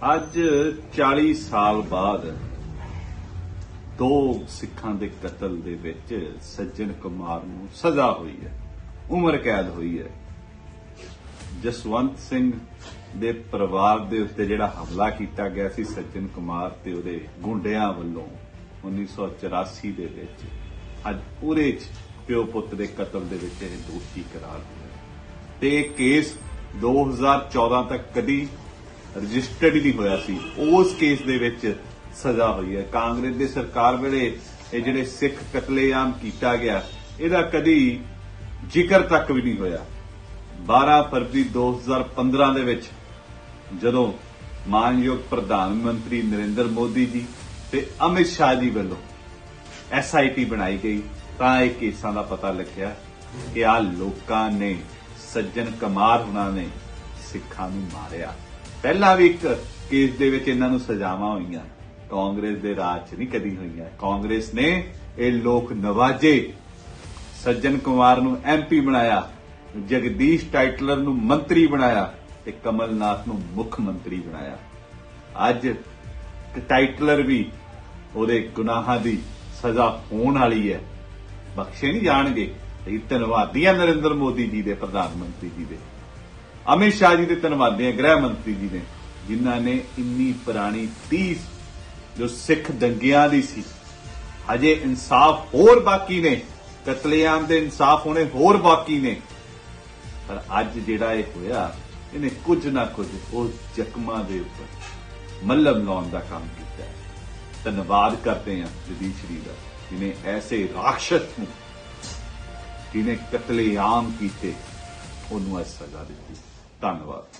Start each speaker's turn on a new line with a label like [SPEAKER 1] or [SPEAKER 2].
[SPEAKER 1] ਅੱਜ 40 ਸਾਲ ਬਾਅਦ ਦੋ ਸਿੱਖਾਂ ਦੇ ਕਤਲ ਦੇ ਵਿੱਚ ਸੱਜਣ ਕੁਮਾਰ ਨੂੰ ਸਜ਼ਾ ਹੋਈ ਹੈ, ਉਮਰ ਕੈਦ ਹੋਈ ਹੈ। ਜਸਵੰਤ ਸਿੰਘ ਦੇ ਪਰਿਵਾਰ ਦੇ ਉੱਤੇ ਜਿਹੜਾ ਹਮਲਾ ਕੀਤਾ ਗਿਆ ਸੀ ਸੱਜਣ ਕੁਮਾਰ ਤੇ ਉਹਦੇ ਗੁੰਡਿਆਂ ਵੱਲੋਂ 1984 ਦੇ ਵਿੱਚ, ਅੱਜ ਪੂਰੇ ਚ ਪਿਓ ਪੁੱਤ ਦੇ ਕਤਲ ਦੇ ਵਿੱਚ ਇਹ ਦੋਸ਼ੀ ਕਰਾਰ ਹੋਇਆ। ਤੇ ਇਹ ਕੇਸ 2014 ਤੱਕ ਕਦੀ ਰਜਿਸਟਰਡ ਹੀ ਨਹੀਂ ਹੋਇਆ ਸੀ। ਉਸ ਕੇਸ ਦੇ ਵਿੱਚ ਸਜ਼ਾ ਹੋਈ ਹੈ। ਕਾਂਗਰਸ ਦੇ ਸਰਕਾਰ ਵੇਲੇ ਇਹ ਜਿਹੜੇ ਸਿੱਖ ਕਤਲੇਆਮ ਕੀਤਾ ਗਿਆ, ਇਹਦਾ ਕਦੀ ਜ਼ਿਕਰ ਤੱਕ ਵੀ ਨਹੀਂ ਹੋਇਆ। 12 ਫਰਵਰੀ 2015 ਦੇ ਵਿੱਚ ਜਦੋਂ ਮਾਨਯੋਗ ਪ੍ਰਧਾਨ ਮੰਤਰੀ ਨਰਿੰਦਰ ਮੋਦੀ ਜੀ ਤੇ ਅਮਿਤ ਸ਼ਾਹ ਜੀ ਵੱਲੋਂ ਐਸਆਈਟੀ ਬਣਾਈ ਗਈ, ਤਾਂ ਇਹ ਕੇਸਾਂ ਦਾ ਪਤਾ ਲੱਗਿਆ ਕਿ ਆ ਲੋਕਾਂ ਨੇ, ਸੱਜਣ ਕੁਮਾਰ ਹੁਣਾਂ ਨੇ ਸਿੱਖਾਂ ਨੂੰ ਮਾਰਿਆ। ਪਹਿਲਾਂ ਵੀ ਇੱਕ ਕੇਸ ਦੇ ਵਿੱਚ ਇਹਨਾਂ ਨੂੰ ਸਜ਼ਾਵਾਂ ਹੋਈਆਂ। ਕਾਂਗਰਸ ਦੇ ਰਾਜ 'ਚ ਨਹੀਂ ਕਦੀ ਹੋਈਆਂ। ਕਾਂਗਰਸ ਨੇ ਇਹ ਲੋਕ ਨਵਾਜੇ। ਸੱਜਣ ਕੁਮਾਰ ਨੂੰ ਐਮਪੀ ਬਣਾਇਆ। ਜਗਦੀਸ਼ ਟਾਈਟਲਰ ਨੂੰ ਮੰਤਰੀ ਬਣਾਇਆ। ਤੇ ਕਮਲਨਾਥ ਨੂੰ ਮੁੱਖ ਮੰਤਰੀ ਬਣਾਇਆ। ਅੱਜ ਟਾਈਟਲਰ ਵੀ ਉਹਦੇ ਗੁਨਾਹਾਂ ਦੀ ਸਜ਼ਾ ਹੋਣ ਵਾਲੀ ਹੈ। ਬਖਸ਼ੇ ਨਹੀਂ ਜਾਣਗੇ। ਇਹ ਧੰਨਵਾਦੀ ਆ ਨਰਿੰਦਰ ਮੋਦੀ ਜੀ ਦੇ, ਪ੍ਰਧਾਨ ਮੰਤਰੀ ਜੀ ਦੇ। ਅਮਿਤ ਸ਼ਾਹ ਜੀ ਦੇ ਧੰਨਵਾਦੀ ਆ ਗ੍ਰਹਿ ਮੰਤਰੀ ਜੀ ਨੇ, ਜਿਨ੍ਹਾਂ ਨੇ ਇੰਨੀ ਪੁਰਾਣੀ 30 ਜੋ ਸਿੱਖ ਦੰਗਿਆਂ ਦੀ ਸੀ, ਹਜੇ ਇਨਸਾਫ ਹੋਰ ਬਾਕੀ ਨੇ, ਕਤਲੇਆਮ ਦੇ ਇਨਸਾਫ ਹੋਣੇ ਹੋਰ ਬਾਕੀ ਨੇ, ਪਰ ਅੱਜ ਜਿਹੜਾ ਇਹ ਹੋਇਆ, ਇਹਨੇ ਕੁਝ ਨਾ ਕੁਝ ਉਹ ਜ਼ਖਮਾਂ ਦੇ ਉੱਪਰ ਮੱਲਮ ਲਾਉਣ ਦਾ ਕੰਮ ਕੀਤਾ ਹੈ। ਧੰਨਵਾਦ ਕਰਦੇ ਹਾਂ ਜਦੀਸ਼ ਜੀ ਦਾ, ਜਿਨੇ ਐਸੇ ਰਾਖਸ਼ ਨੂੰ, ਜਿਨੇ ਕਤਲੇਆਮ ਕੀਤੇ ਉਹਨੂੰ ਇਹ ਸਜ਼ਾ ਦਿੱਤੀ ਧੰਨਵਾਦ